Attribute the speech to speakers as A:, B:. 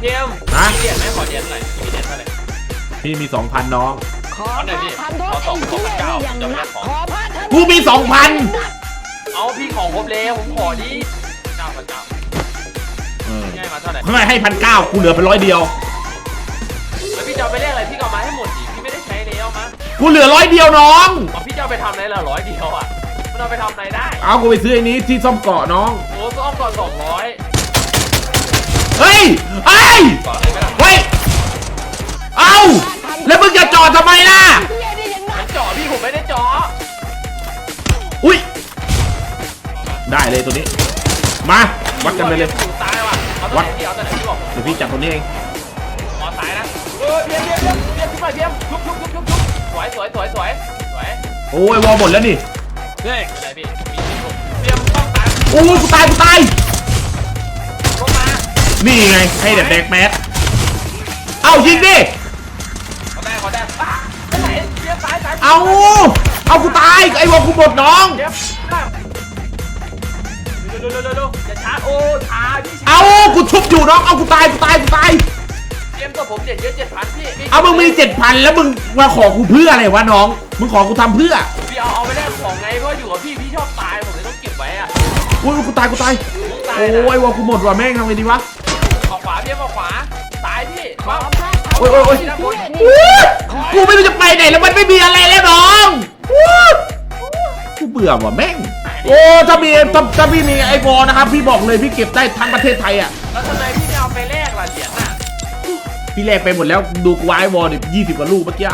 A: เจมส์
B: ฮะ
A: มีเหรียญไหมขอเหรียญหน่อยมีเหรียญเท่าไหร่
B: พี่มีสองพันน้อง
C: ขอพระทำโทษไอ้เหี้ยนี่อย่างหนักขอพระทำ
B: กูมีสองพัน
A: เอาพี่ของครบแล้วผมขอดิเก้าพันเก้าง่ายมาเท่าไหร่
B: ข้างในให้พันเก้ากูเหลือไปร้อยเดียว
A: แล้วพี่จะเอาไปเรียกอะไรพี่ก็เอามาให้หมดดิพี่ไม่ได้ใช้แล้วมั้ง
B: กูเหลือร้อยเดียวน้อง
A: เอาพี่จะเอาไปทำอะไรล่ะร้อยเดียวอะมันเอาไปทำอะไรได้
B: เอากูไปซื้อไอ้นี้ที่ซ่อมเกาะน้อง
A: โอ้ก็อ้อมก่อนสองร้อย
B: เฮ้ยเฮ้ ย
A: ก่อนอะไรก็ได้
B: เฮ้ย เอาแล้วมึงจะจอดทำไมล่ะ
C: เหี้ยนี่อย่างหนั
A: มั
C: ก
A: นเจาะพี่ผมไม่ได้เจาะ
B: อุ้ย ได้เลยตัวนี้ มา วัดกันไปเลย
A: ถูกตายว่ะเอาตัวไหนพี่เอาตัวไหนพี่บอกผม
B: เดี๋ยวพี่จับตัวนี้เอง
A: ขอตายนะเออเพียมเพียมเพียมเพียมขึ้นมาเพียมชุบชุบชุบชุบชุบสวยสวยสวยสวยสวย
B: โอ้ยวอลหมดแล้วนี่
A: เฮ้ยอะไรพี่มีมีลูกเพียมต้องตาย
B: โอ้ยกูตายกูตาย
A: ลงมา
B: นี่ไงให้เด็กแดกแมสเอายิงดิ
A: ขอได้ขอได้อะไปไหนเพียมตายตาย
B: เอาเอากูตายไอ้วอลกูหมดน้อง
A: เพียมตายเร็วเร็วเร็วเร็วอย่าช้าโอ้ช้าพี่ช้า
B: เอากูชุบอยู่น้องเอากูตายกูตายกูตาย
A: เพียมตัวผมเจ็ดเยอะเจ็ดพันพี่พี่
B: เอามึงมีเจ็ดพันแล้วมึงมาขอกูเพื่ออะไรวะน้องมึงขอกูทำเพื่อ
A: พี่เอาเอาไปแลกของไงเพราะอยู่กับพี่พี่ชอบตายผมเลยต้องเก็บไว้อะ
B: อุ้ยกูตายกูตาย
A: ผมตาย
B: โอ้
A: นะ
B: ยวอลกูหมดว่ะแม่งทำไงดีวะ โอ้ยโอ้ยโอ้ยกูไม่รู้จะไปไหนแล้วมันไม่มีอะไรแล้วน้องกูเบื่อว่ะแม่ง โอ้ถ้ามีถ้าถ้าพี่มีไอวอลนะครับพี่บอกเลยพี่เก็บได้ทั้งประเทศไทยอะ
A: แล้วทำไมพี่ไม่เอาไปแลกล่ะเหรียญน่ะ
B: พี่แลกไปหมดแล้วดูกวายวอลเนี่ยยี่สิบกว่าลูกเมื่อกี้